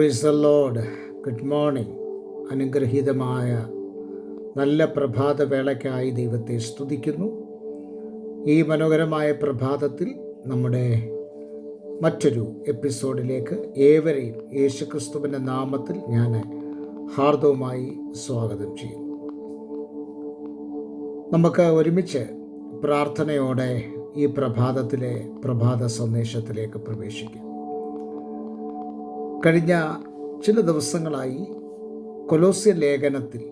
പ്രീസ് load good morning അനുഗ്രഹീതമായ നല്ല പ്രഭാത വേളയ്ക്കായി ദൈവത്തെ സ്തുതിക്കുന്നു. ഈ മനോഹരമായ പ്രഭാതത്തിൽ നമ്മുടെ മറ്റൊരു എപ്പിസോഡിലേക്ക് ഏവരെയും യേശുക്രിസ്തുവിന്റെ നാമത്തിൽ ഞാൻ ഹാർദവുമായി സ്വാഗതം ചെയ്യുന്നു. നമുക്ക് ഒരുമിച്ച് പ്രാർത്ഥനയോടെ ഈ പ്രഭാതത്തിലെ പ്രഭാത സന്ദേശത്തിലേക്ക് പ്രവേശിക്കാം. കഴിഞ്ഞ ചില ദിവസങ്ങളായി കൊലോസ്യ ലേഖനത്തിൽ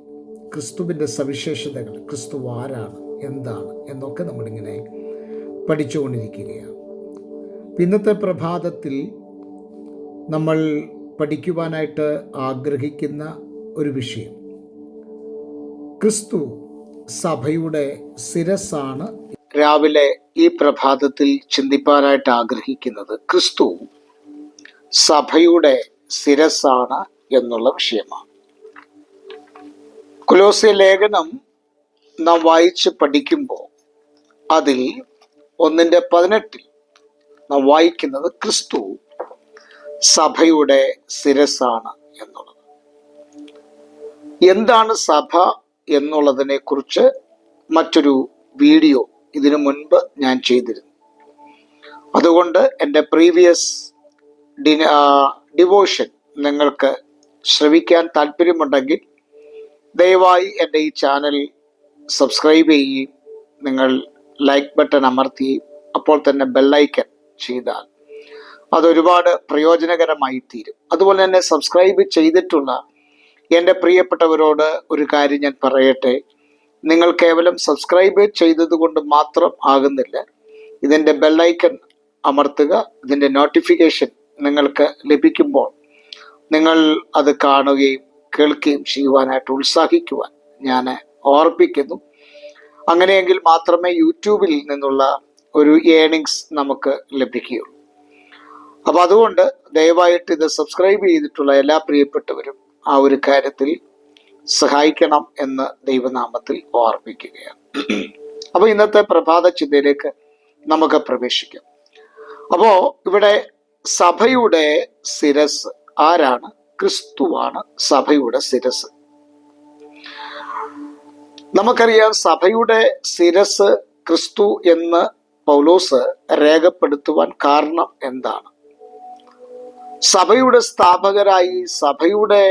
ക്രിസ്തുവിന്റെ സവിശേഷതകൾ ക്രിസ്തു ആരാണ് എന്താണ് എന്നൊക്കെ നമ്മളിങ്ങനെ പഠിച്ചുകൊണ്ടിരിക്കുകയാണ്. ഇന്നത്തെ പ്രഭാതത്തിൽ നമ്മൾ പഠിക്കുവാനായിട്ട് ആഗ്രഹിക്കുന്ന ഒരു വിഷയം. ക്രിസ്തു സഭയുടെ ശിരസാണ് രാവിലെ ഈ പ്രഭാതത്തിൽ ചിന്തിപ്പാനായിട്ട് ആഗ്രഹിക്കുന്നത് ക്രിസ്തു സഭയുടെ ശിരസാണ് എന്നുള്ള വിഷയമാണ്. കുലോസ്യ ലേഖനം നാം വായിച്ച് പഠിക്കുമ്പോൾ അതിൽ ഒന്നിന്റെ പതിനെട്ടിൽ നാം വായിക്കുന്നത് ക്രിസ്തു സഭയുടെ ശിരസാണ് എന്നുള്ളത്. എന്താണ് സഭ എന്നുള്ളതിനെ കുറിച്ച് മറ്റൊരു വീഡിയോ ഇതിനു മുൻപ് ഞാൻ ചെയ്തിരുന്നു. അതുകൊണ്ട് എന്റെ പ്രീവിയസ് ഡിവോഷൻ നിങ്ങൾക്ക് ശ്രവിക്കാൻ താല്പര്യമുണ്ടെങ്കിൽ ദയവായി എന്റെ ഈ ചാനൽ സബ്സ്ക്രൈബ് ചെയ്യുകയും നിങ്ങൾ ലൈക്ക് ബട്ടൺ അമർത്തുകയും അപ്പോൾ തന്നെ ബെല്ലൈക്കൻ ചെയ്താൽ അതൊരുപാട് പ്രയോജനകരമായി തീരും. അതുപോലെ തന്നെ സബ്സ്ക്രൈബ് ചെയ്തിട്ടുള്ള എന്റെ പ്രിയപ്പെട്ടവരോട് ഒരു കാര്യം ഞാൻ പറയട്ടെ. നിങ്ങൾ കേവലം സബ്സ്ക്രൈബ് ചെയ്തതുകൊണ്ട് മാത്രം ആകുന്നില്ല. ഇതിന്റെ ബെല്ലൈക്കൻ അമർത്തുക ഇതിന്റെ നോട്ടിഫിക്കേഷൻ നിങ്ങൾക്ക് ലഭിക്കുമ്പോൾ നിങ്ങൾ അത് കാണുകയും കേൾക്കുകയും ചെയ്യുവാനായിട്ട് ഉത്സാഹിക്കുവാൻ ഞാൻ ഓർപ്പിക്കുന്നു. അങ്ങനെയെങ്കിൽ മാത്രമേ യൂട്യൂബിൽ നിന്നുള്ള ഒരു ഏണിങ്സ് നമുക്ക് ലഭിക്കുകയുള്ളൂ. അപ്പോൾ അതുകൊണ്ട് ദയവായിട്ട് ഇത് സബ്സ്ക്രൈബ് ചെയ്തിട്ടുള്ള എല്ലാ പ്രിയപ്പെട്ടവരും ആ ഒരു കാര്യത്തിൽ സഹായിക്കണം എന്ന് ദൈവനാമത്തിൽ ഓർപ്പിക്കുകയാണ്. അപ്പോൾ ഇന്നത്തെ പ്രഭാത ചിന്തയിലേക്ക് നമുക്ക് പ്രവേശിക്കാം. അപ്പോൾ ഇവിടെ സഭയുടെ ശിരസ് ആരാണ്? ക്രിസ്തുവാണ് സഭയുടെ ശിരസ്. നമുക്കറിയാം സഭയുടെ ശിരസ് ക്രിസ്തു എന്ന് പൗലോസ് രേഖപ്പെടുത്തുവാൻ കാരണം എന്താണ്? സഭയുടെ സ്ഥാപകരായി സഭയുടെ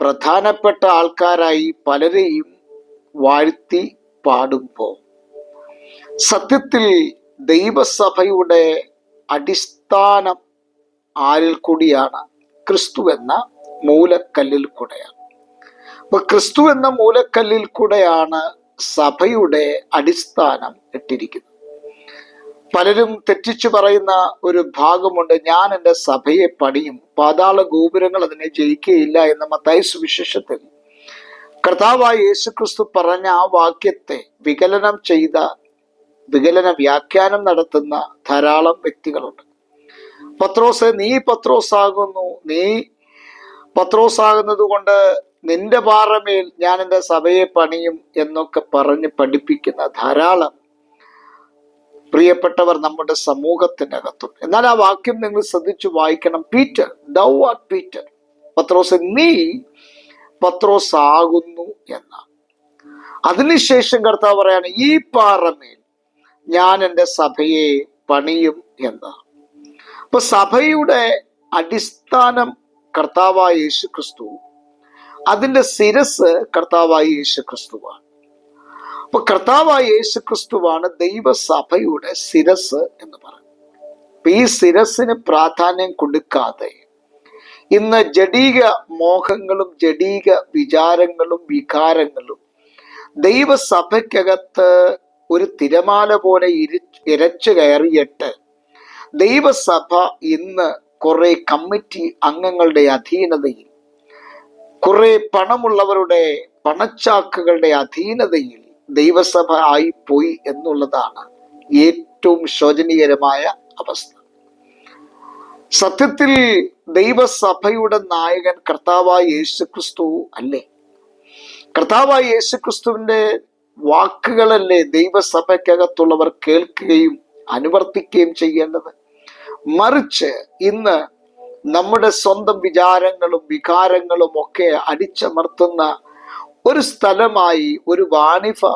പ്രധാനപ്പെട്ട ആൾക്കാരായി പലരെയും വാഴ്ത്തി പാടുമ്പോൾ സത്യത്തിൽ ദൈവസഭയുടെ അടിസ്ഥാനം ആരിൽ കൂടിയാണ്? ക്രിസ്തു എന്ന മൂലക്കല്ലിൽ കൂടെയാണ്. അപ്പൊ ക്രിസ്തു എന്ന മൂലക്കല്ലിൽ കൂടെയാണ് സഭയുടെ അടിസ്ഥാനം ഇട്ടിരിക്കുന്നത്. പലരും തെറ്റിച്ചു പറയുന്ന ഒരു ഭാഗമുണ്ട് ഞാൻ എന്റെ സഭയെ പണിയും പാതാള ഗോപുരങ്ങൾ അതിനെ ജയിക്കുകയില്ല എന്ന മത്തായി സുവിശേഷത്തിൽ കർത്താവായ യേശു ക്രിസ്തു പറഞ്ഞ ആ വാക്യത്തെ വികലനം ചെയ്ത വികലന വ്യാഖ്യാനം നടത്തുന്ന ധാരാളം വ്യക്തികളുണ്ട്. പത്രോസ് നീ പത്രോസാകുന്നു. നീ പത്രോസാകുന്നത് കൊണ്ട് നിന്റെ പാറമേൽ ഞാൻ എന്റെ സഭയെ പണിയും എന്നൊക്കെ പറഞ്ഞ് പഠിപ്പിക്കുന്ന ധാരാളം പ്രിയപ്പെട്ടവർ നമ്മുടെ സമൂഹത്തിനകത്തുണ്ട്. എന്നാൽ ആ വാക്യം നിങ്ങൾ ശ്രദ്ധിച്ചു വായിക്കണം. പീറ്റർ ദൗ ആർ പീറ്റർ പത്രോസ് നീ പത്രോസ് ആകുന്നു എന്നാണ്. അതിനുശേഷം കർത്താവ് പറയാണ് ഈ പാറമേൽ ഞാൻ എന്റെ സഭയെ പണിയും എന്ന് അപ്പൊ സഭയുടെ അടിസ്ഥാനം കർത്താവായ യേശു ക്രിസ്തു അതിന്റെ ശിരസ് കർത്താവായ യേശു ക്രിസ്തുവാണ് അപ്പൊ കർത്താവായ യേശു ക്രിസ്തുവാണ് ദൈവസഭയുടെ ശിരസ് എന്ന് പറയുന്നത്. അപ്പൊ ഈ ശിരസിന് പ്രാധാന്യം കൊടുക്കാതെ ഇന്ന് ജഡീക മോഹങ്ങളും ജഡീക വിചാരങ്ങളും വികാരങ്ങളും ദൈവസഭയ്ക്കകത്ത് ഒരു തിരമാല പോലെ ഇരി ഇരച്ചു കയറിയിട്ട് ദൈവസഭ ഇന്ന് കുറെ കമ്മിറ്റി അംഗങ്ങളുടെ അധീനതയിൽ കുറെ പണമുള്ളവരുടെ പണച്ചാക്കുകളുടെ അധീനതയിൽ ദൈവസഭ ആയിപ്പോയി എന്നുള്ളതാണ് ഏറ്റവും ശോചനീയകരമായ അവസ്ഥ. സത്യത്തിൽ ദൈവസഭയുടെ നായകൻ കർത്താവായ യേശുക്രിസ്തു അല്ലേ? കർത്താവായ യേശുക്രിസ്തുവിന്റെ വാക്കുകളല്ലേ ദൈവസഭയ്ക്കകത്തുള്ളവർ കേൾക്കുകയും അനുവർത്തിക്കുകയും ചെയ്യേണ്ടത്? മറിച്ച് ഇന്ന് നമ്മുടെ സ്വന്തം വിചാരങ്ങളും വികാരങ്ങളും ഒക്കെ അടിച്ചമർത്തുന്ന ഒരു സ്ഥലമായി ഒരു വാണിഭ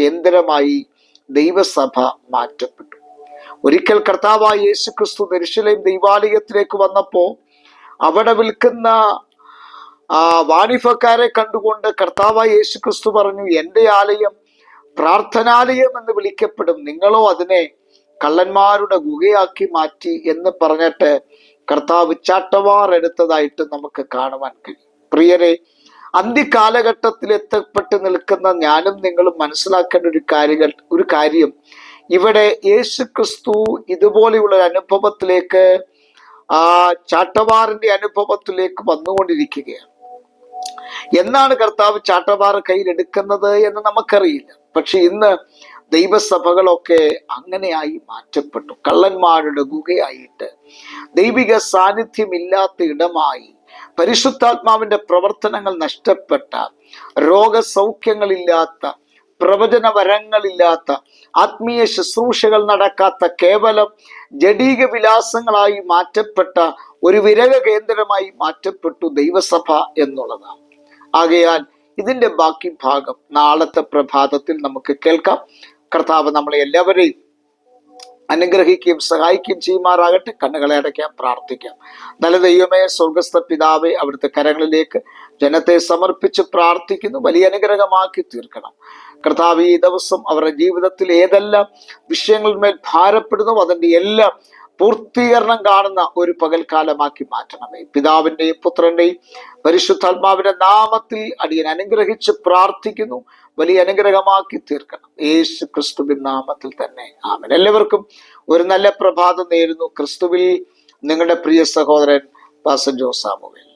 കേന്ദ്രമായി ദൈവസഭ മാറ്റപ്പെട്ടു. ഒരിക്കൽ കർത്താവായ യേശു ക്രിസ്തു ദരിശിലേയും ദൈവാലയത്തിലേക്ക് വന്നപ്പോ അവിടെ വിൽക്കുന്ന ആ വാണിഫക്കാരെ കണ്ടുകൊണ്ട് കർത്താവായ യേശു ക്രിസ്തു പറഞ്ഞു എന്റെ ആലയം പ്രാർത്ഥനാലയം എന്ന് വിളിക്കപ്പെടും. നിങ്ങളോ അതിനെ കള്ളന്മാരുടെ ഗുഹയാക്കി മാറ്റി എന്ന് പറഞ്ഞിട്ട് കർത്താവ് ചാട്ടവാർ എടുത്തതായിട്ട് നമുക്ക് കാണുവാൻ കഴിയും. പ്രിയരെ അന്ത്യകാലഘട്ടത്തിൽ എത്തപ്പെട്ട് നിൽക്കുന്ന ഞാനും നിങ്ങളും മനസ്സിലാക്കേണ്ട ഒരു കാര്യങ്ങൾ ഒരു കാര്യം. ഇവിടെ യേശു ക്രിസ്തു ഇതുപോലെയുള്ള ഒരു അനുഭവത്തിലേക്ക് ആ ചാട്ടവാറിന്റെ അനുഭവത്തിലേക്ക് വന്നുകൊണ്ടിരിക്കുകയാണ്. എന്നാണ് കർത്താവ് ചാട്ടവാർ കയ്യിലെടുക്കുന്നത് എന്ന് നമുക്കറിയില്ല. പക്ഷെ ഇന്ന് ദൈവസഭകളൊക്കെ അങ്ങനെയായി മാറ്റപ്പെട്ടു. കള്ളന്മാരുടെ ഗുഹയായിട്ട് ദൈവിക സാന്നിധ്യമില്ലാത്ത ഇടമായി പരിശുദ്ധാത്മാവിന്റെ പ്രവർത്തനങ്ങൾ നഷ്ടപ്പെട്ട രോഗസൗഖ്യങ്ങളില്ലാത്ത പ്രവചനവരങ്ങളില്ലാത്ത ആത്മീയ ശുശ്രൂഷകൾ നടക്കാത്ത കേവലം ജഡീക വിലാസങ്ങളായി മാറ്റപ്പെട്ട ഒരു വിരക കേന്ദ്രമായി മാറ്റപ്പെട്ടു ദൈവസഭ എന്നുള്ളതാണ്. ആകയാൽ ഇതിന്റെ ബാക്കി ഭാഗം നാളത്തെ പ്രഭാതത്തിൽ നമുക്ക് കേൾക്കാം. കർത്താവ് നമ്മളെ എല്ലാവരെയും അനുഗ്രഹിക്കുകയും സഹായിക്കുകയും ചെയ്യുമാറാകട്ടെ. കണ്ണുകളെ അടയ്ക്കാം പ്രാർത്ഥിക്കാം. നല്ല ദൈവമേ സ്വർഗസ്ഥ പിതാവെ അവിടുത്തെ കരങ്ങളിലേക്ക് ജനത്തെ സമർപ്പിച്ച് പ്രാർത്ഥിക്കുന്നു വലിയ അനുഗ്രഹമാക്കി തീർക്കണം. കർത്താവ് ഈ ദിവസം അവരുടെ ജീവിതത്തിൽ ഏതെല്ലാം വിഷയങ്ങളിന്മേൽ ഭാരപ്പെടുന്നു അതിന്റെ എല്ലാം പൂർത്തീകരണം കാണുന്ന ഒരു പകൽക്കാലമാക്കി മാറ്റണമേ. പിതാവിന്റെയും പുത്രന്റെയും പരിശുദ്ധാത്മാവിന്റെ നാമത്തിൽ അടിയൻ അനുഗ്രഹിച്ച് പ്രാർത്ഥിക്കുന്നു വലിയ അനുഗ്രഹമാക്കി തീർക്കണം. യേശു ക്രിസ്തുവിൻ നാമത്തിൽ തന്നെ. ആമൻ. എല്ലാവർക്കും ഒരു നല്ല പ്രഭാതം നേരുന്നു. ക്രിസ്തുവിൽ നിങ്ങളുടെ പ്രിയ സഹോദരൻ പാസൻ ജോസാമുവേൽ